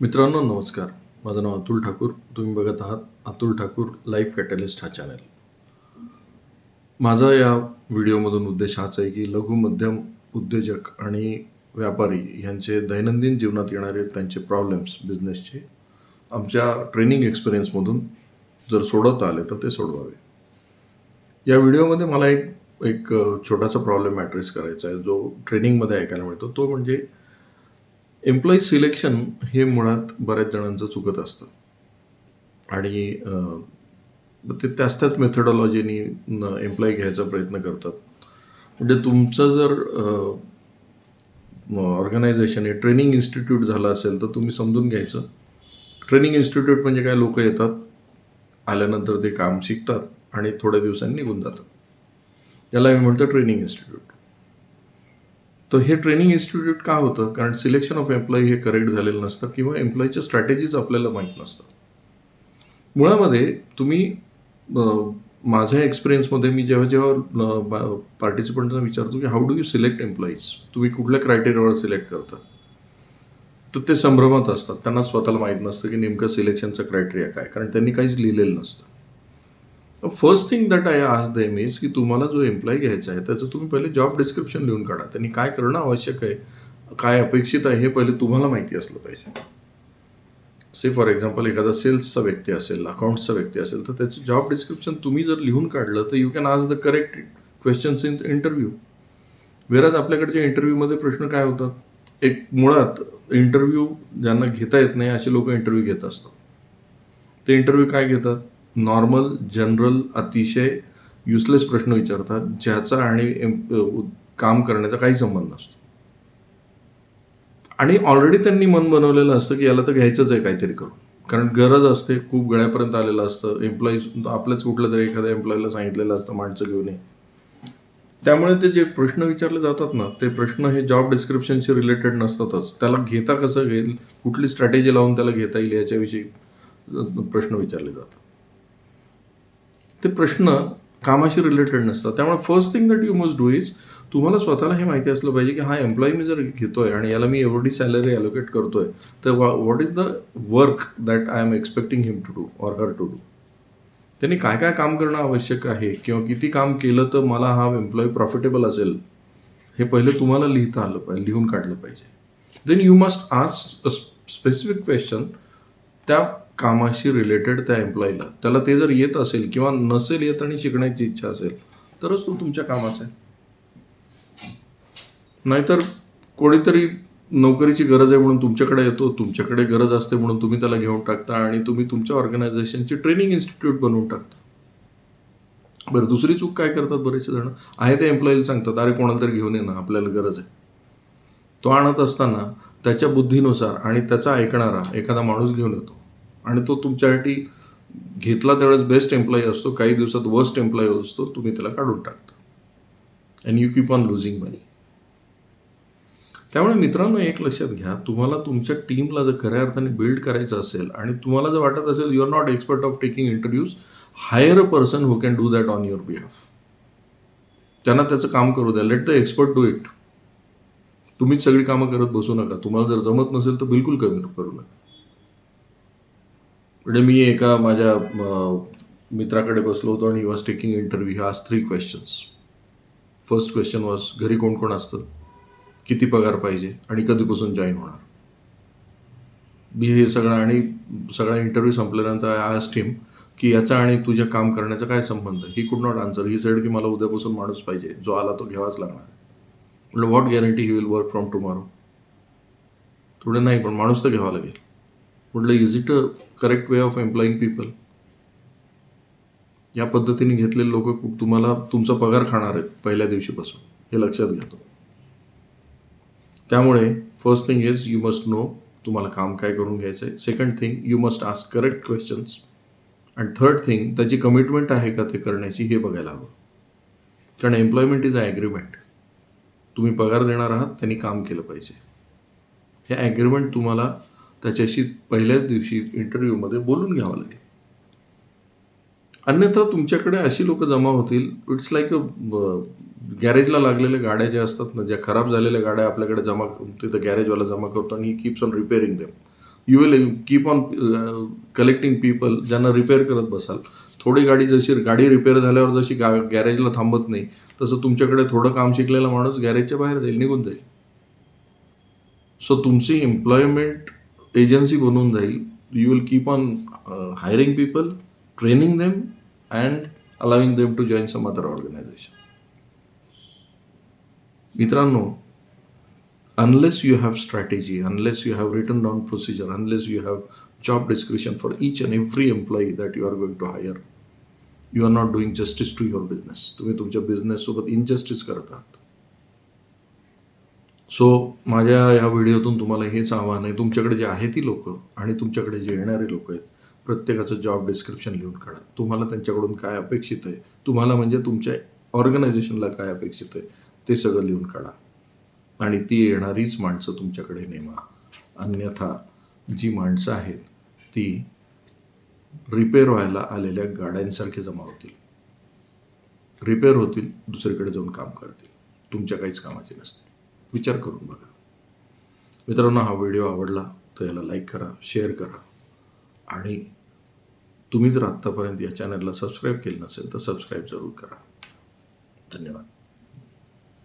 मित्रांनो नमस्कार. माझं नाव अतुल ठाकूर. तुम्ही बघत आहात अतुल ठाकूर लाईफ कॅटलिस्ट हा चॅनल. माझा या व्हिडिओमधून उद्देश हाच आहे की लघु मध्यम उद्योजक आणि व्यापारी यांचे दैनंदिन जीवनात येणारे त्यांचे प्रॉब्लेम्स बिझनेसचे आमच्या ट्रेनिंग एक्सपिरियन्समधून जर सोडवता आले तर ते सोडवावे. या व्हिडिओमध्ये मला एक एक छोटासा प्रॉब्लेम ॲड्रेस करायचा आहे. जो ट्रेनिंगमध्ये ऐकायला मिळतो तो म्हणजे एम्प्लॉई सिलेक्शन हे मुळात बऱ्याच जणांचं चुकत असतं. आणि मग ते त्याच त्याच मेथडॉलॉजीनी एम्प्लॉई घ्यायचा प्रयत्न करतात. म्हणजे तुमचं जर ऑर्गनायझेशन हे ट्रेनिंग इन्स्टिट्यूट झालं असेल तर तुम्ही समजून घ्यायचं. ट्रेनिंग इन्स्टिट्यूट म्हणजे काय? लोक येतात आल्यानंतर ते काम शिकतात आणि थोड्या दिवसांनी निघून जातात. याला मी म्हणतो ट्रेनिंग इन्स्टिट्यूट तर हे ट्रेनिंग इन्स्टिट्यूट का होतं? कारण सिलेक्शन ऑफ एम्प्लॉई हे करेक्ट झालेलं नसतं किंवा एम्प्लॉईच्या स्ट्रॅटेजीज आपल्याला माहीत नसतात. मुळामध्ये तुम्ही माझ्या एक्सपिरियन्समध्ये मी जेव्हा जेव्हा पार्टिसिपंटना विचारतो की how do you select employees तुम्ही कुठल्या क्रायटेरियावर सिलेक्ट करता? तर ते संभ्रमात असतात. त्यांना स्वतःला माहीत नसतं की नेमकं सिलेक्शनचं क्रायटेरिया काय? कारण त्यांनी काहीच लिहिलेलं नसतं. First thing that I ask them is की तुम्हाला जो एम्प्लॉय घ्यायचा आहे त्याचं तुम्ही पहिले जॉब डिस्क्रिप्शन लिहून काढा. त्यांनी काय करणं आवश्यक आहे काय अपेक्षित आहे हे पहिले तुम्हाला माहिती असलं पाहिजे. से फॉर एक्झाम्पल एखादा सेल्सचा व्यक्ती असेल अकाउंट्सचा व्यक्ती असेल तर त्याचं जॉब डिस्क्रिप्शन तुम्ही जर लिहून काढलं तर you can ask the correct questions in interview whereas आपल्याकडच्या इंटरव्ह्यूमध्ये प्रश्न काय होतात? एक मुळात इंटरव्ह्यू ज्यांना घेता येत नाही असे लोक इंटरव्ह्यू घेत असतात. ते इंटरव्ह्यू काय घेतात? नॉर्मल जनरल अतिशय युसलेस प्रश्न विचारतात ज्याचा आणि एम- काम करण्याचा काही संबंध नसतो. आणि ऑलरेडी त्यांनी मन बनवलेलं असतं की याला तर घ्यायचंच आहे काहीतरी करून. कारण गरज असते खूप गळ्यापर्यंत आलेलं असतं. एम्प्लॉईज आपल्याच कुठलं तरी एखाद्या एम्प्लॉईला सांगितलेलं असतं माणसं घेऊन ये. त्यामुळे ते जे प्रश्न विचारले जातात ना ते प्रश्न हे जॉब डिस्क्रिप्शनशी रिलेटेड नसतातच. त्याला घेता कसं घेईल कुठली स्ट्रॅटेजी लावून त्याला घेता येईल याच्याविषयी प्रश्न विचारले जातात. ते प्रश्न कामाशी रिलेटेड नसतात. त्यामुळे first thing that you must do is तुम्हाला स्वतःला हे माहिती असलं पाहिजे की हा एम्प्लॉई मी जर घेतोय आणि याला मी एवढी सॅलरी अलोकेट करतोय तर what is the work that I am expecting him to do or her to do त्यांनी काय काय काम करणं आवश्यक आहे? किंवा किती काम केलं तर मला हा एम्प्लॉई प्रॉफिटेबल असेल? हे पहिले तुम्हाला लिहिता आलं पाहिजे लिहून काढलं पाहिजे. Then you must ask a specific question त्या कामाशी रिलेटेड त्या एम्प्लॉईला त्याला ते जर येत असेल किंवा नसेल येत आणि शिकण्याची इच्छा असेल तरच तो तुमच्या कामाचा आहे. नाहीतर कोणीतरी नोकरीची गरज आहे म्हणून तुमच्याकडे येतो तुमच्याकडे गरज असते म्हणून तुम्ही त्याला घेऊन टाकता आणि तुम्ही तुमच्या ऑर्गनायझेशनची ट्रेनिंग इन्स्टिट्यूट बनवून टाकता. बरं दुसरी चूक काय करतात बरेचसे जण? आहे ते एम्प्लॉईला सांगतात अरे कोणाला तरी घेऊन ये ना आपल्याला गरज आहे. तो आणत असताना त्याच्या बुद्धीनुसार आणि त्याचा ऐकणारा एखादा माणूस घेऊन येतो. आणि तो तुमच्यासाठी घेतला त्यावेळेस बेस्ट एम्प्लॉई असतो काही दिवसात वर्स्ट एम्प्लॉई असतो तुम्ही त्याला काढून टाकता. And you keep on losing money त्यामुळे मित्रांनो एक लक्षात घ्या तुम्हाला तुमच्या टीमला जर खऱ्या अर्थाने बिल्ड करायचं असेल आणि तुम्हाला जर वाटत असेल you are not expert of taking interviews hire a person who can do that on your behalf त्यांना त्याचं काम करू द्या. Let the expert do it तुम्हीच सगळी कामं करत बसू नका. तुम्हाला जर जमत नसेल तर बिलकुल कमी करू नका. म्हणजे मी एका माझ्या मित्राकडे बसलो होतो आणि was taking interview ask three questions first question was घरी कोण कोण असतं? किती पगार पाहिजे? आणि कधीपासून जॉईन होणार? मी हे सगळं आणि सगळा इंटरव्ह्यू संपल्यानंतर आय आज टीम की याचा आणि तुझ्या काम करण्याचा काय संबंध he could not answer he said की मला उद्यापासून माणूस पाहिजे. जो आला तो घ्यावाच लागणार म्हटलं what guarantee he will work from tomorrow थोडं नाही पण माणूस तर घ्यावा लागेल. म्हटलं is it a correct way of employing people या पद्धतीने घेतलेले लोक तुम्हाला तुमचा पगार खाणार आहेत पहिल्या दिवशीपासून हे लक्षात घेतो त्यामुळे first thing is you must know तुम्हाला काम काय करून घ्यायचं आहे second thing you must ask correct questions and third thing त्याची कमिटमेंट आहे का ते करण्याची हे बघायला हवं. कारण एम्प्लॉयमेंट इज अ ॲग्रीमेंट तुम्ही पगार देणार आहात त्यांनी काम केलं पाहिजे. हे ॲग्रीमेंट तुम्हाला त्याच्याशी पहिल्याच दिवशी इंटरव्ह्यूमध्ये बोलून घ्यावं लागेल. अन्यथा तुमच्याकडे अशी लोक जमा होतील इट्स लाईक अ गॅरेजला लागलेल्या गाड्या ज्या असतात ना ज्या खराब झालेल्या गाड्या आपल्याकडे जमा तिथं गॅरेजवाला जमा करतो आणि he keeps on repairing them you will keep on collecting people ज्यांना रिपेअर करत बसाल. थोडी गाडी जशी गाडी रिपेअर झाल्यावर जशी गा गॅरेजला थांबत नाही तसं तुमच्याकडे थोडं काम शिकलेला माणूस गॅरेजच्या बाहेर जाईल निघून जाईल. सो तुमची एम्प्लॉयमेंट एजन्सी बनवून जाईल. You will keep on hiring people training them and allowing them to join some other organisation मित्रांनो unless you have strategy unless you have written down procedure unless you have job description for each and every employee that you are going to hire you are not doing justice to your business तुम्ही तुमच्या बिझनेससोबत injustice करत आहात. So माझ्या या व्हिडिओतून तुम्हाला हेच आव्हान आहे. तुमच्याकडे जे आहे ती लोकं आणि तुमच्याकडे जे येणारे लोक आहेत प्रत्येकाचं जॉब डिस्क्रिप्शन लिहून काढा. तुम्हाला त्यांच्याकडून काय अपेक्षित आहे? तुम्हाला म्हणजे तुमच्या ऑर्गनायझेशनला काय अपेक्षित आहे? ते सगळं लिहून काढा. आणि ती येणारीच माणसं तुमच्याकडे नेमा. अन्यथा जी माणसं आहेत ती रिपेअर व्हायला आलेल्या गाड्यांसारखे जमा होतील. रिपेअर होतील दुसरीकडे जाऊन काम करतील. तुमच्या काहीच कामाचे नसते विचार करून बघा. मित्रांनो हा व्हिडिओ आवडला तर याला लाईक करा शेअर करा. आणि तुम्ही जर आत्तापर्यंत या चॅनलला सबस्क्राईब केलं नसेल तर सबस्क्राईब जरूर करा. धन्यवाद.